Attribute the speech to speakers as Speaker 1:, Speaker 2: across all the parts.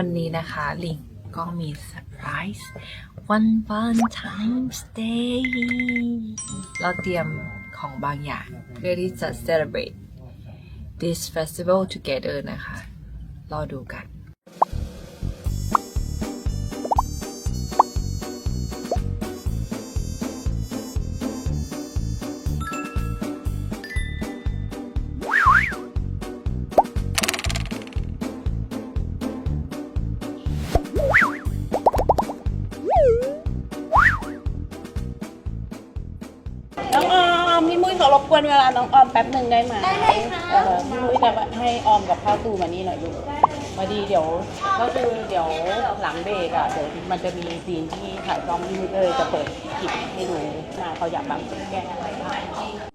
Speaker 1: วันนี้นะคะลิงก็มีเซอร์ไพรส์วัน Valentine's Day เราเตรียมของบางอย่างเพื่อที่จะ celebrate this festival together นะคะ รอดูกัน
Speaker 2: รบกวนเวลาน้องออมแป๊บหนึ่งได้ไหมได้เลยค่ะ เออพี่มุ้ยจะให้ออมกับข้าวตูมานี่หน่อยลูกมาดีเดี๋ยว ก็คือเดี๋ยวหลังเบรกอะเดี๋ยวมันจะมีซีนที่ถ่ายกล้องพี่มุ้ยก็เลยจะเปิดคลิปให้ดูมาเขาอยากแบบแก้อะไรบ้าง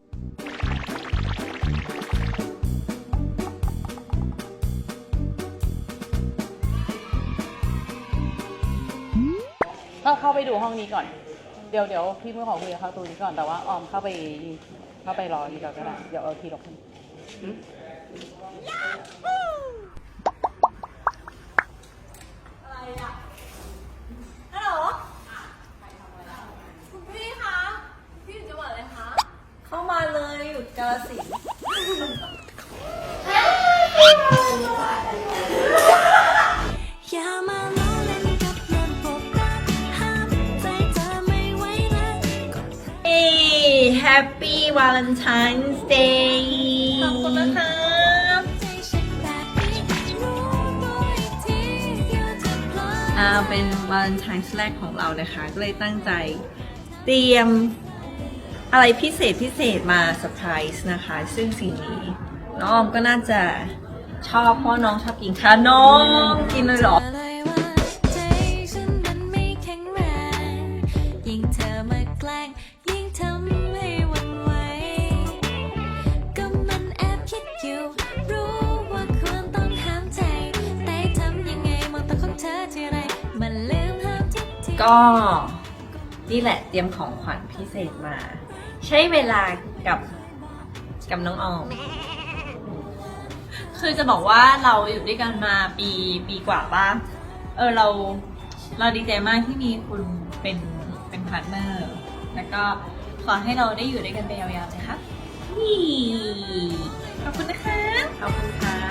Speaker 2: ก็เข้าไปดูห้องนี้ก่อน เดี๋ยวเดี๋ยวพี่มุ้ยขอคุยกับข้าวตูนี้ก่อนแต่ว่าออมเข้าไป เข้าไปรอดีกว่อนก็ได้เดี๋ยวเอาทีละคน
Speaker 3: ฮัลโหลคุณพี่คะ พี่อยู่จังหวัดอะไรคะ เข้ามาเลยอยู่กาฬสินธุ์
Speaker 4: อย่ามาล้อเล่นกับระบบรักห้ามใจเธอไม่ไหวแล้ว
Speaker 3: เอ้แฮปปี้ วาเลนไทน์เดย์ขอบคุณนะคะ
Speaker 4: ใจฉันแบบนี้รู้ตัวอีกทีเดียวจะพลาด
Speaker 3: อ่าเป็นวาเลนไทน์แรกของเรานะคะ ก็เลยตั้งใจเตรียมอะไรพิเศษพิเศษมาเซอร์ไพรส์นะคะ ซึ่งสิ่งนี้น้องออมก็น่าจะชอบเพราะน้องชอบกินขนมกินเลยเหรอ
Speaker 4: เลยว่าใจฉันมันไม่แข็งแรงยิ่งเธอมาแกล้งยิ่งทำ
Speaker 3: ก็นี่แหละเตรียมของขวัญพิเศษมา ใช้เวลากับกับน้องออมคือจะบอกว่าเราอยู่ด้วยกันมาปีปีกว่าป่ะเออเราเราดีใจมากที่มีคุณเป็นเป็นพาร์ทเนอร์แล้วก็ขอให้เราได้อยู่ด้วยกันไปยาวๆนะคะนี่ขอบคุณนะคะ ขอบคุณค่ะ